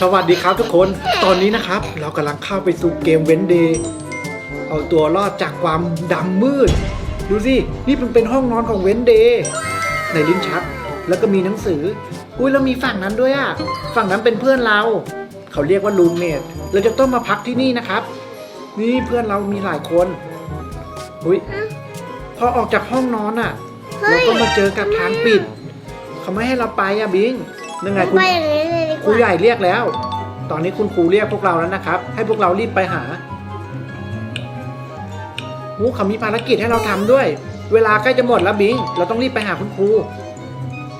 สวัสดีครับทุกคน ตอนนี้นะครับ เรากำลังเข้าไปสู่เกมเวนเดย์เอาตัวรอดจากความดำมืด ดูสิ นี่มันเป็นห้องนอนของเวนเดย์ในลิ้นชัก แล้วก็มีหนังสือ อุ้ยแล้วมีฝั่งนั้นด้วยอะฝั่งนั้นเป็นเพื่อนเรา เขาเรียกว่ารูมเมทเราจะต้องมาพักที่นี่นะครับ นี่เพื่อนเรามีหลายคนอุ้ยพอออกจากห้องนอนอะเฮ้เรายก็มาเจอกับทางปิด เขาไม่ให้เราไปอะบิงนั่นไงคุณ ไปอย่างนี้เลยดีคกรูว่าใหญ่เรียกแล้ว ตอนนี้คุณครูเรียกพวกเราแล้วนะครับ ให้พวกเรารีบไปหาหูเขามีภารกิจให้เราทำด้วย เวลาใกล้จะหมดแล้วบิง เราต้องรีบไปหาคุณครู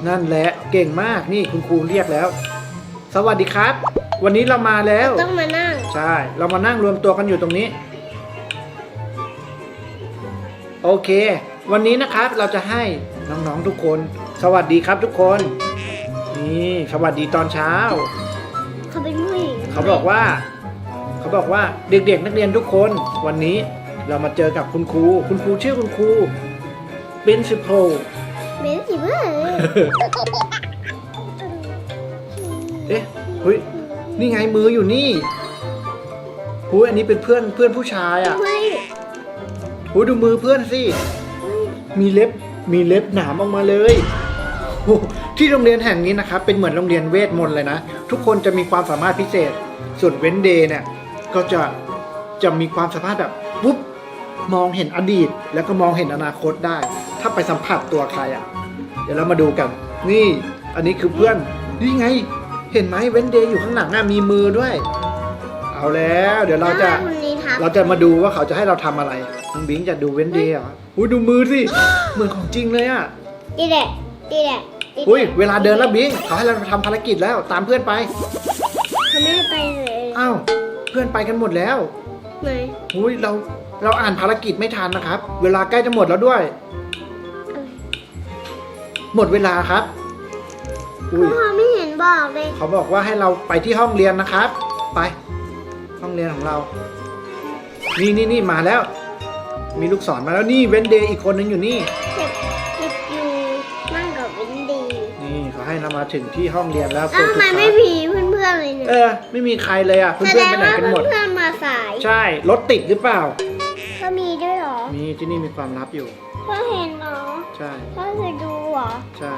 นั่นแหละ เก่งมาก นี่คุณครูเรียกแล้ว สวัสดีครับ วันนี้เรามาแล้ว ต้องมานั่ง ใช่ เรามานั่งรวมตัวกันอยู่ตรงนี้ โอเค วันนี้นะครับเราจะให้น้องๆทุกคน สวัสดีครับทุกคน นี่สวัสดีตอนเช้า เขาเป็นผู้หญิงเขาบอกว่า เขาบอกว่าเด็กๆนักเรียนทุกคนวันนี้เรามาเจอกับคุณครู คุณครูชื่อคุณครู principal เบนสิเพื่อนเอ๊ะเฮ้ยนี่ไงมืออยู่นี่หูยอันนี้เป็นเพื่อนเพื่อนผู้ชายอะเฮ้ยหูยดูมือเพื่อนสิ มีเล็บมีเล็บหนามออกมาเลยโอ้โห ที่โรงเรียนแห่งนี้นะครับเป็นเหมือนโรงเรียนเวทมนต์เลยนะ ทุกคนจะมีความสามารถพิเศษ ส่วนเวนเดย์เนี่ยก็จะจะมีความสามารถแบบปุ๊บมองเห็นอดีต แล้วก็มองเห็นอนาคตได้ ถ้าไปสัมผัสตัวใครอะ เดี๋ยวเรามาดูกัน นี่อันนี้คือเพื่อนนี่ไง เห็นไหมเวนเดย์อยู่ข้างหลังน่ะมีมือด้วย เอาแล้ว เดี๋ยวเราจะคนนี้ทับเราจะมาดูว่าเขาจะให้เราทำอะไรน้องบิงจะดูเว้นเดย์เหรออุ้ยดูมือสิเหมือนของจริงเลยอะดีแหละดีแหละดีแหละ อุ้ยเวลาเดินแล้วบิงเขาให้เราทำภารกิจแล้วตามเพื่อนไปเขาไม่ได้ไปเลยอ้าวเพื่อนไปกันหมดแล้วไหนอุ้ยเราเราอ่านภารกิจไม่ทันนะครับ เวลาใกล้จะหมดแล้วด้วย หมดเวลาครับอุ้ยเขาไม่เห็นบอกเลยเขาบอกว่าให้เราไปที่ห้องเรียนนะครับ ไป ห้องเรียนของเรา นี่นี่นี่มาแล้ว มีลูกศรมาแล้วนี่เว้นเดย์อีกคนนึงอยู่นี่เจ็บเจ็บ เขาให้เรามาถึงที่ห้องเรียนแล้วแล้วทำไมไม่ผีเพื่อนๆเลยเนี่ยเออ ไม่มีใครเลยอะ เพื่แสอนดๆไปงไหนว่ากันหมดเพื่อนๆมาสาย ใช่ รถติดหรือเปล่า ก็มีด้วยเหรอมีที่นี่มีความลับอยู่พ่อเห็นเหรอใช่พ่อเคยดูเหรอใช่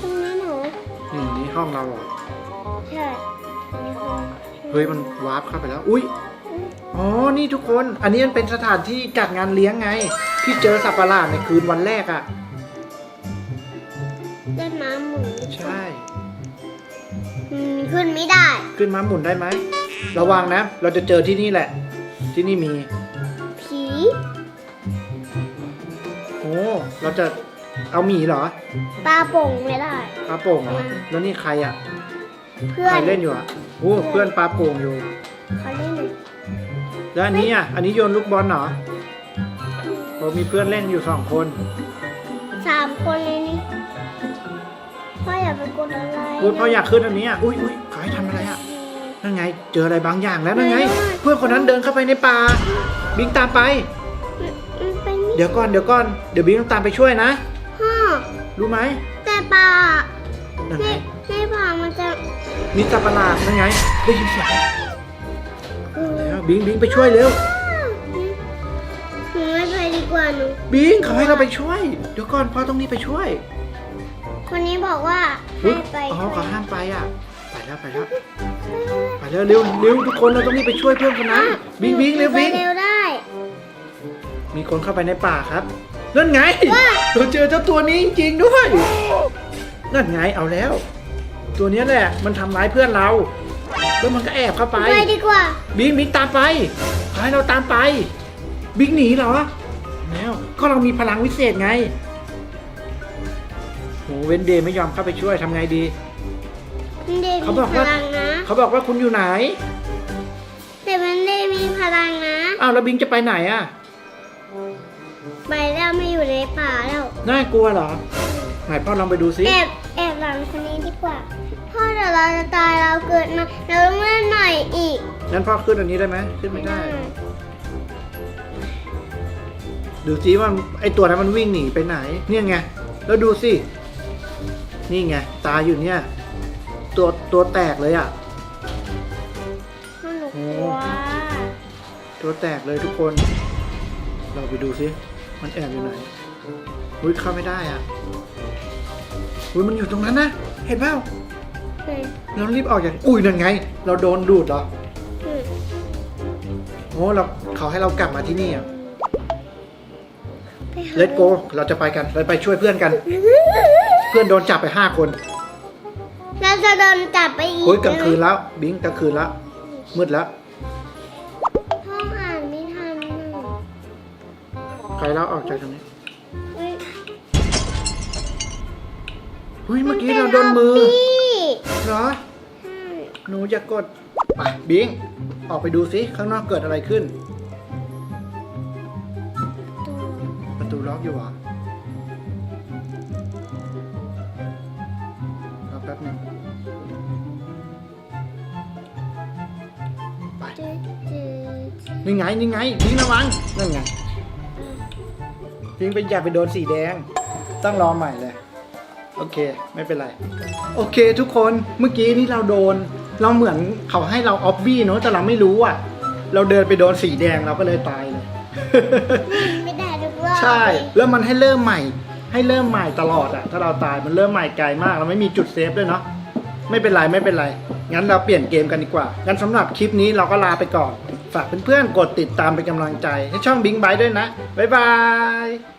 ตรงนี้หนูนี่นี่ห้องเราเหรอใช่มีคนเฮ้ยมันวาร์ปเข้าไปแล้ว อุ้ยอ๋อ นี่ทุกคน อันนี้มันเป็นสถานที่จัดงานเลี้ยงไง ที่เจอสัตว์ประหลาดในคืนวันแรกอะ เล่นม้าหมุนใช่ อืมขึ้นไม่ได้ ขึ้นม้าหมุนได้ไหม ระวังนะ เราจะเจอที่นี่แหละ ที่นี่มี ผีโอ้ เราจะเอาหมีเหรอปลาโป่งไม่ได้ ปลาโป่งเหรอ แล้วนี่ใครอะ เพื่อใครน เล่นอยู่อะโอ้เพื่อนปลาโป่งอยู่ เขาเล่นอยู่แล้วอันนี้อะ อันนี้โยนลูกบอลเหรอโอ้มีเพื่อนเล่นอยู่สองคน สามคนเลยนี่ พ่ออย่าไปกดอะไรพูดเพราะอยากขึ้นอันนี้อะอุ้ยอุ้ยเขาให้ทำอะไรอะนั่นไง เจออะไรบางอย่างแล้วนั่นไง เพื่อนคนนั้นเดินเข้าไปในป่าบิงตามไปมันเป็นนี่เดี๋ยวก่อนเดี๋ยวก่อนเดี๋ยวบิงต้องตามไปช่วยนะพ่อรู้ไหมแต่ปลานั่นในไงในป่ามันจะมีสัตว์ประหลาดนั่นไงได้ยินเสียงเออแล้วบิงบิงไปช่วยเร็วหนูไม่ไปดีกว่าหนูบิงเขาให้เราไปช่วย เดี๋ยวก่อนพ่อต้องรีบไปช่วย คนนี้บอกว่าอุ๊ให้ยไปอ๋อเขาห้ามไปอะ ไปแล้วไปแล้วไปแล้วเร็วเร็วทุกคนเราต้องรีบไปช่วยเพื่อนคนนั้นบิงบิงเร็วไปบิงเร็วได้มีคนเข้าไปในป่าครับนั่นไงเราเจอเจ้าตัวนี้จริงๆด้วยนั่นไงเอาแล้ว ตัวเนี้ยแหละมันทำร้ายเพื่อนเรา แล้วมันก็แอบเข้าไป ไปดีกว่า บิงบิงตามไปขอให้เราตามไป บิงหนีเหรอ แล้วก็เรามีพลังวิเศษไง โหเวนเดย์ไม่ยอมเข้าไปช่วยทำไงดี มันเดเขามีบอกพว่า ลังนะเขาบอกว่าคุณอยู่ไหน แต่มันเดมีพลังนะ อ้าวแล้วบิงจะไปไหนอะไปแล้วไม่อยู่ในป่าแล้ว น่ากลัวเหรอ ไหนพ่อลองไปดูซิ แอบแอบหลังคนนี้ดีกว่า พ่อเดี๋ยวเราจะตายเราเกิดมาเราต้องเล่นใหม่อีกงั้นพ่อขึ้นอันนี้ได้ไหมขึ้นไม่ได้ ดูซิว่าไอตัวนั้นมันวิ่งหนีไปไหน เนี่ยไง แล้วดูสิ นี่ไง ตาอยู่เนี่ย ตัวตัวแตกเลยอะ หนูกลัว ตัวแตกเลยทุกคน เราไปดูซิมันแอบอยู่ไหนอุ้ยเข้าไม่ได้อะอุ้ยมันอยู่ตรงนั้นนะเห็นเปล่าเฮ้ยเรารีบออกจากอุ้ยนั่นไง เราโดนดูดเหรอเฮ้ยโอ้เราเขาให้เรากลับมาที่นี่อะไปหาเลตโกเราจะไปกันเราไปช่วยเพื่อนกัน เพื่อนโดนจับไปห้าคนเราจะโดนจับไปอีกโอ้ยกลางคืนแล้วบิงกลางคืนแล้ว มืดแล้ว พ่ออ่านไม่ทันน่ะใครแล้วออกจากตรงนี้เฮ้ยเฮ้ยเมื่อกี้เราโดนมือมันเป็นเหรอออฟฟี่หนูจะกดไปบิง ออกไปดูสิข้างนอกเกิดอะไรขึ้น ประตูล็อกอยู่เหรอ ป๊บหนึงไปจืดจืดนี่ไงนี่ไงบิงระวังนั่นไงบิงไปอย่าไปโดนสีแดง ต้องรอใหม่เลย โอเคไม่เป็นไร โอเคทุกคนเมื่อกี้นี่เราโดน เราเหมือนเขาให้เราออฟบี้เนอะแต่เราไม่รู้อะ เราเดินไปโดนสีแดงเราก็เลยตายเลย ไม่ได้ทุกรอบใช่ แล้วมันให้เริ่มใหม่ ให้เริ่มใหม่ตลอดอะถ้าเราตายมันเริ่มใหม่ไกลมาก เราไม่มีจุดเซฟด้วยเนาะไม่เป็นไรไม่เป็นไรงั้นเราเปลี่ยนเกมกันดีกว่างั้นสำหรับคลิปนี้เราก็ลาไปก่อน ฝากเพื่อนๆกดติดตามเป็นกำลังใจ ให้ช่องบิงบายด้วยนะบ๊ายบาย